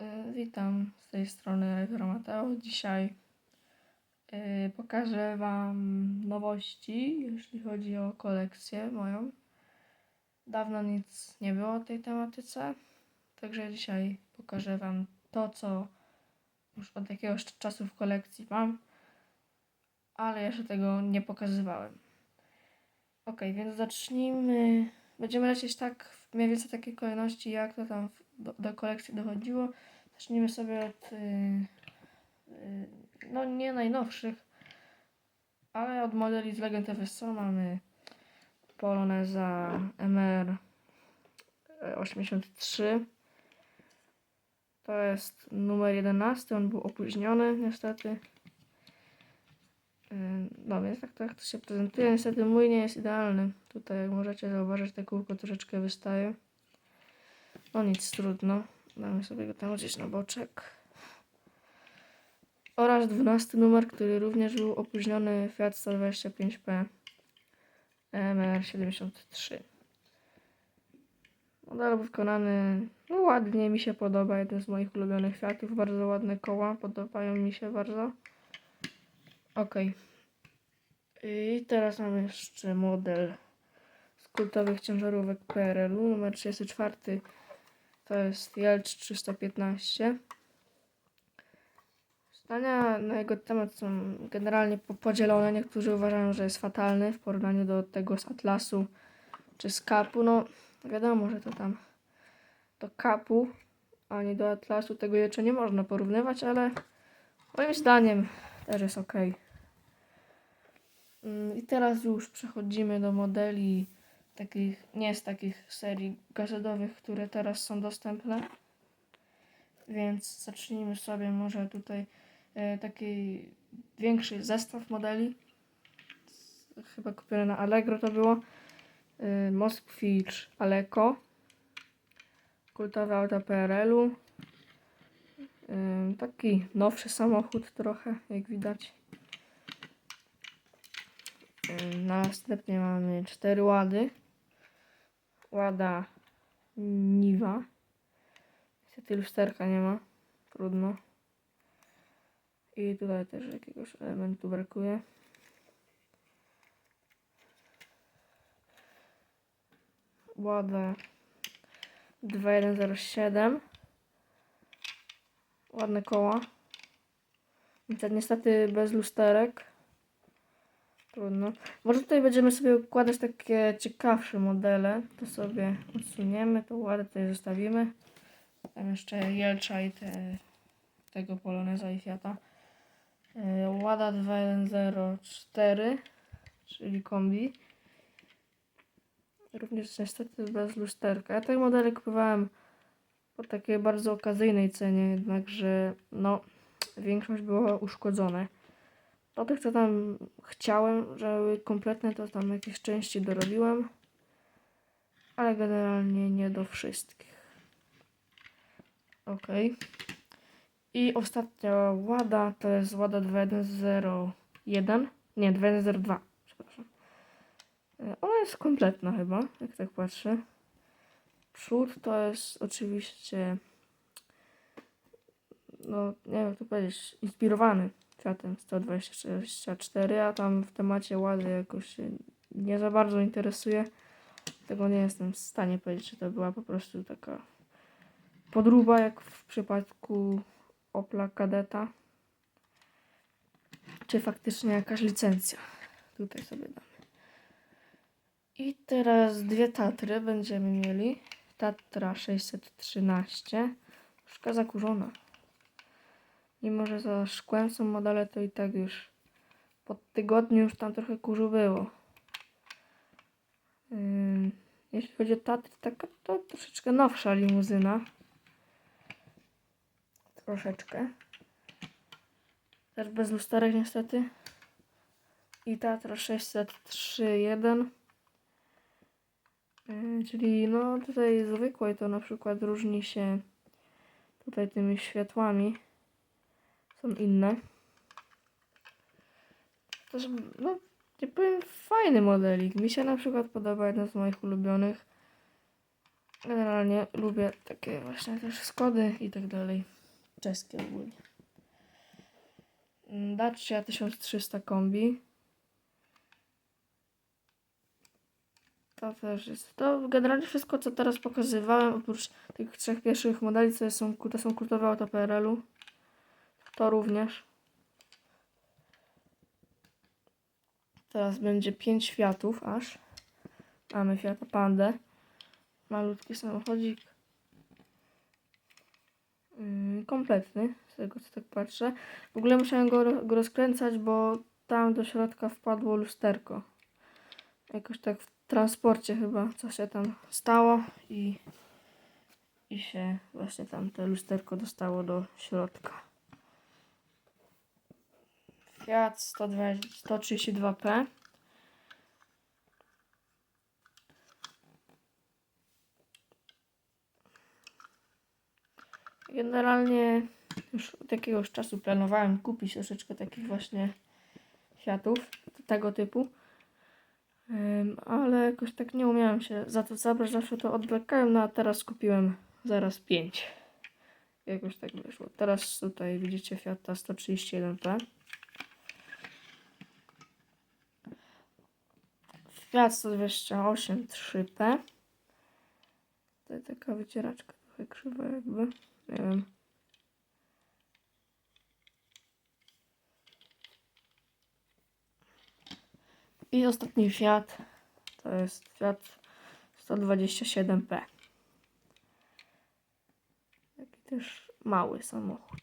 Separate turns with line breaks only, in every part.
Y, Witam z tej strony Retro Mateo. Dzisiaj y, pokażę Wam nowości, jeśli chodzi o kolekcję moją. Dawno nic nie było o tej tematyce, także dzisiaj pokażę Wam to, co już od jakiegoś czasu w kolekcji mam, ale jeszcze tego nie pokazywałem. Ok, więc zacznijmy. Będziemy lecieć tak w mniej więcej takiej kolejności, jak to tam w- do, do kolekcji dochodziło. Zacznijmy sobie od, y, y, no nie najnowszych, ale od modeli z Legend FSO mamy Poloneza MR 83. To jest numer 11, on był opóźniony niestety. Y, No więc tak, tak to się prezentuje. Niestety mój nie jest idealny. Tutaj jak możecie zauważyć, te kółko troszeczkę wystaje. No nic, trudno. Damy sobie go tam gdzieś na boczek. Oraz 12 numer, który również był opóźniony Fiat 125P MR73. Model wykonany no ładnie, mi się podoba. Jeden z moich ulubionych Fiatów. Bardzo ładne koła, podobają mi się bardzo. Okej. I teraz mamy jeszcze model z kultowych ciężarówek PRL-u numer 34 to jest Jelcz 315. Zdania na jego temat są generalnie po- podzielone. Niektórzy uważają, że jest fatalny w porównaniu do tego z Atlasu czy z Kapu. No wiadomo, że to tam do Kapu, ani do Atlasu tego jeszcze nie można porównywać, ale moim zdaniem też jest ok. I teraz już przechodzimy do modeli takich, nie z takich serii gazetowych, które teraz są dostępne. Więc zacznijmy sobie może tutaj e, taki większy zestaw modeli. Chyba kupione na Allegro to było. E, Moskwicz Aleko. Kultowe auto PRL-u. E, taki nowszy samochód trochę, jak widać. E, Następnie mamy cztery łady. Łada Niwa. Niestety lusterka nie ma. Trudno. I tutaj też jakiegoś elementu brakuje. Łada 2107. Ładne koła. Niestety bez lusterek. Trudno. Może tutaj będziemy sobie układać takie ciekawsze modele. To sobie odsuniemy, to ładnie tutaj zostawimy. Tam jeszcze Jelcza i te, tego Poloneza i Fiata. Yy, Łada 2104, czyli kombi. Również niestety bez lusterka. Ja te modele kupowałem po takiej bardzo okazyjnej cenie, jednakże no, większość była uszkodzone. Do tych, co tam chciałem, żeby kompletne, to tam jakieś części dorobiłem. Ale generalnie nie do wszystkich. Ok. I ostatnia łada to jest łada 2101. Nie, 2102. Przepraszam. E, Ona jest kompletna chyba, jak tak patrzę. Przód to jest oczywiście, no nie wiem jak to powiedzieć, inspirowany Fiatem 124, a tam w temacie łady jakoś się nie za bardzo interesuje. Tego nie jestem w stanie powiedzieć, czy to była po prostu taka podróba, jak w przypadku Opla Kadeta, czy faktycznie jakaś licencja. Tutaj sobie damy. I teraz dwie Tatry będziemy mieli. Tatra 613, troszkę zakurzona. Mimo, że za szkłem są modele, to i tak już po tygodniu już tam trochę kurzu było. Jeśli chodzi o Tatry, taka to troszeczkę nowsza limuzyna. Troszeczkę. Też bez lusterek niestety. I Tatra 603.1. Yy, Czyli no tutaj zwykłej to na przykład różni się tutaj tymi światłami. Są inne. Też, no, nie powiem, fajny modelik. Mi się na przykład podoba jeden z moich ulubionych. Generalnie lubię takie właśnie też Skody i tak dalej. Czeskie ogólnie. Mm, Dacia 1300 kombi. To też jest. To generalnie wszystko, co teraz pokazywałem, oprócz tych trzech pierwszych modeli, co są, to są kultowe auto PRL-u. To również. Teraz będzie 5 Fiatów aż. Mamy Fiata Pandę. Malutki samochodzik. Yy, kompletny, z tego co tak patrzę. W ogóle musiałem go, go rozkręcać, bo tam do środka wpadło lusterko. Jakoś tak w transporcie chyba coś się tam stało i, i się właśnie tam to lusterko dostało do środka. Fiat 120, 132P. Generalnie już od jakiegoś czasu planowałem kupić troszeczkę takich właśnie Fiatów tego typu. Ale jakoś tak nie umiałem się za to zabrać, zawsze to odwlekałem, no a teraz kupiłem zaraz 5. Jakoś tak wyszło. Teraz tutaj widzicie Fiata 131P. Fiat 128 3P. Tutaj taka wycieraczka trochę krzywa jakby. Nie wiem. I ostatni Fiat to jest Fiat 127P. Taki też mały samochód.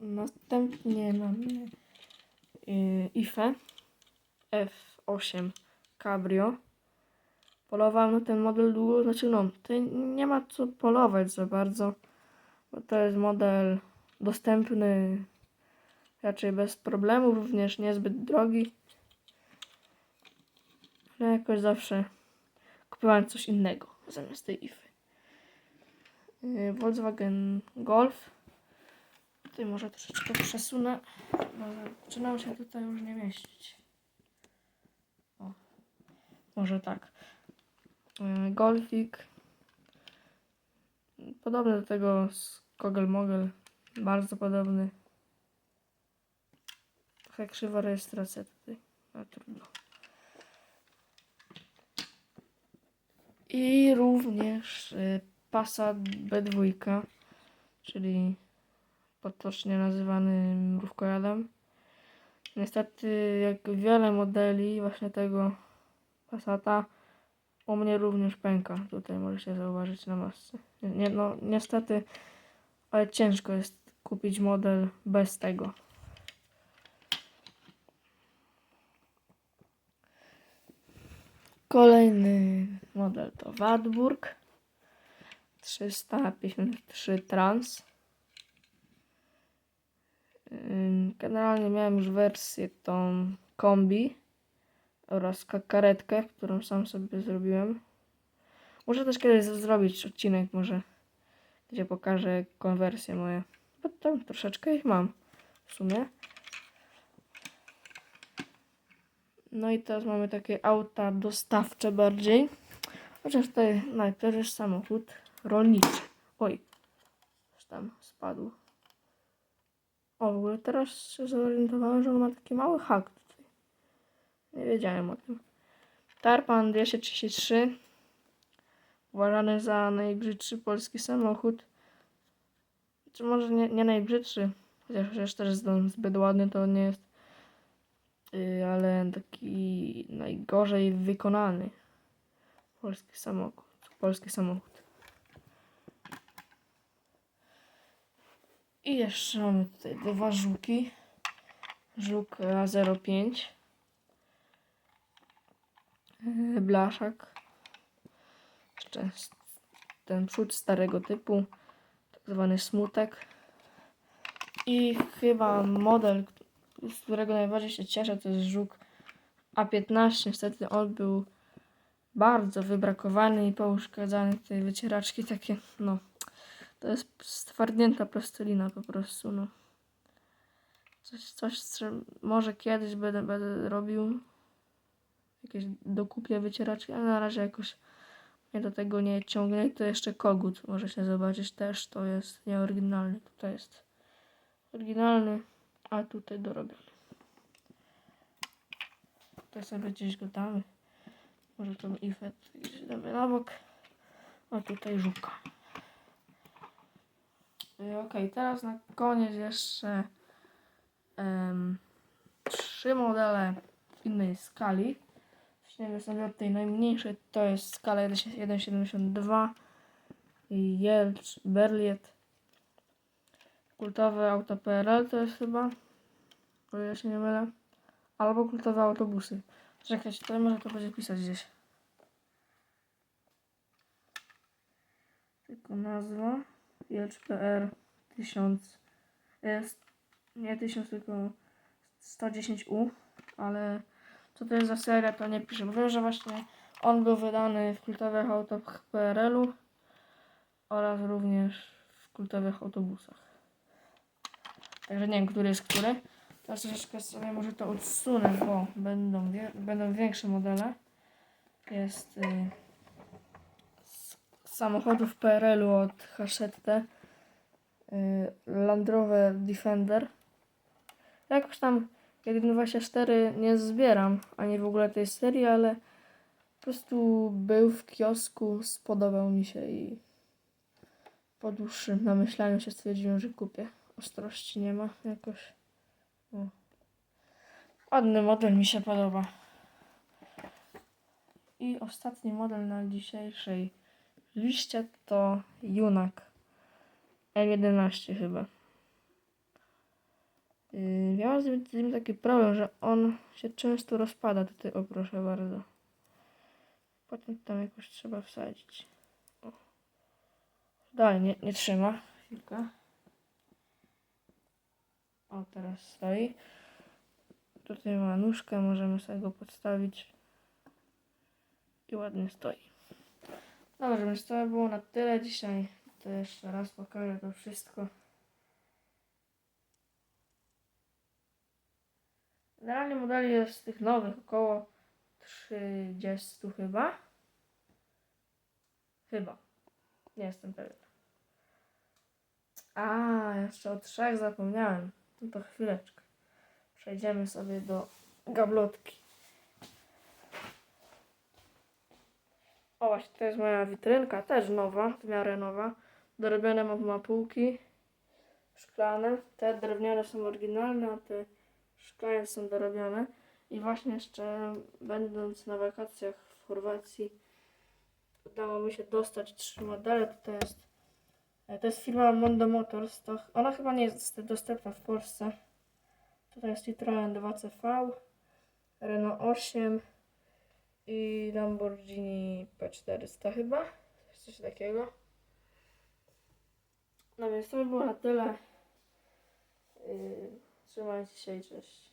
Następnie mamy IFE F8 Cabrio. Polowałem na ten model długo, znaczy no, tutaj nie ma co polować za bardzo, bo to jest model dostępny raczej bez problemu, również niezbyt drogi. Ale jakoś zawsze kupowałem coś innego zamiast tej IFy. Volkswagen Golf. Tutaj może troszeczkę przesunę, bo zaczynam się tutaj już nie mieścić. O, może tak. Yy, Golfik. Podobny do tego z Kogel Mogel. Bardzo podobny. Trochę krzywa rejestracja tutaj. No trudno. I również y, Passat B2, czyli potocznie nazywany mrówkojadem. Niestety, jak wiele modeli właśnie tego Passata, u mnie również pęka. Tutaj możecie zauważyć na masce. Nie, no, niestety, ale ciężko jest kupić model bez tego. Kolejny model to Wartburg 353 Trans. Generalnie miałem już wersję tą kombi oraz ka- karetkę, którą sam sobie zrobiłem. Muszę też kiedyś zrobić odcinek może, gdzie pokażę konwersje moje. Bo tam troszeczkę ich mam w sumie. No i teraz mamy takie auta dostawcze bardziej. Chociaż tutaj najpierw jest samochód rolniczy. Oj, tam spadł. O, w ogóle teraz się zorientowałem, że on ma taki mały hak tutaj. Nie wiedziałem o tym. Tarpan 233. Uważany za najbrzydszy polski samochód. Czy może nie, nie najbrzydszy, chociaż, chociaż też zbyt ładny, to nie jest. Yy, ale taki najgorzej wykonany polski samochód. Polski samochód. I jeszcze mamy tutaj dwa żuki. Żuk A05. Yy, Blaszak. Jeszcze ten przód starego typu. Tak zwany smutek. I chyba model, z którego najbardziej się cieszę, to jest żuk A15. Niestety on był bardzo wybrakowany i pouszkadzany. Tej wycieraczki takie, no. To jest stwardnięta plastelina po prostu, no. Coś, coś, co może kiedyś będę, będę robił. jakieś dokupię wycieraczki, ale na razie jakoś mnie do tego nie ciągnie. I to jeszcze kogut, możecie zobaczyć też, to jest nieoryginalny. Tutaj jest oryginalny, a tutaj dorobiony. Tutaj sobie gdzieś go damy. Może tą ifę gdzieś damy na bok. A tutaj żuka. Y, Okej, teraz na koniec jeszcze em, trzy modele w innej skali. Zaczniemy sobie od tej najmniejszej, to jest skala 1,72 Jelcz Berliet kultowe auto PRL to jest chyba, o ile się nie mylę, albo kultowe autobusy. Czekajcie, tutaj może to będzie pisać gdzieś. Tylko nazwa Jelcz PR 1000 jest nie 1000 tylko 110U, ale co to jest za seria to nie piszę, wiem, że właśnie on był wydany w kultowych autach PRL-u oraz również w kultowych autobusach. Także nie wiem, który jest który. Teraz troszeczkę sobie może to odsunę, bo będą, będą większe modele. Jest y, samochodów PRL-u od Hachette y, Land Rover Defender. Jakoś tam 1.24 nie zbieram, ani w ogóle tej serii, ale po prostu był w kiosku, spodobał mi się i po dłuższym namyślaniu się stwierdziłem, że kupię. Ostrości nie ma jakoś. O. Ładny model mi się podoba. I ostatni model na dzisiejszej liście to Junak M11 chyba. Yy, miałem z nim, z nim taki problem, że on się często rozpada. Tutaj, o proszę bardzo. Potem tam jakoś trzeba wsadzić. O. Dalej nie, nie trzyma. Chwilkę. O, teraz stoi. Tutaj ma nóżkę, możemy sobie go podstawić. I ładnie stoi. Dobrze, więc to było na tyle dzisiaj. To jeszcze raz pokażę to wszystko. Generalnie modeli jest z tych nowych około 30 chyba. Chyba. Nie jestem pewien. A, jeszcze o trzech zapomniałem. No to chwileczkę. Przejdziemy sobie do gablotki. O właśnie, to jest moja witrynka, też nowa, w miarę nowa. Dorobione mam ma półki szklane. Te drewniane są oryginalne, a te szklane są dorobione. I właśnie jeszcze będąc na wakacjach w Chorwacji udało mi się dostać trzy modele. To jest, e, to jest firma Mondo Motors. To, ona chyba nie jest dostępna w Polsce. Tutaj jest Citroen 2CV, Renault 8 i Lamborghini P400 chyba. Coś takiego. No więc to by było na tyle. Yy, trzymajcie się i cześć.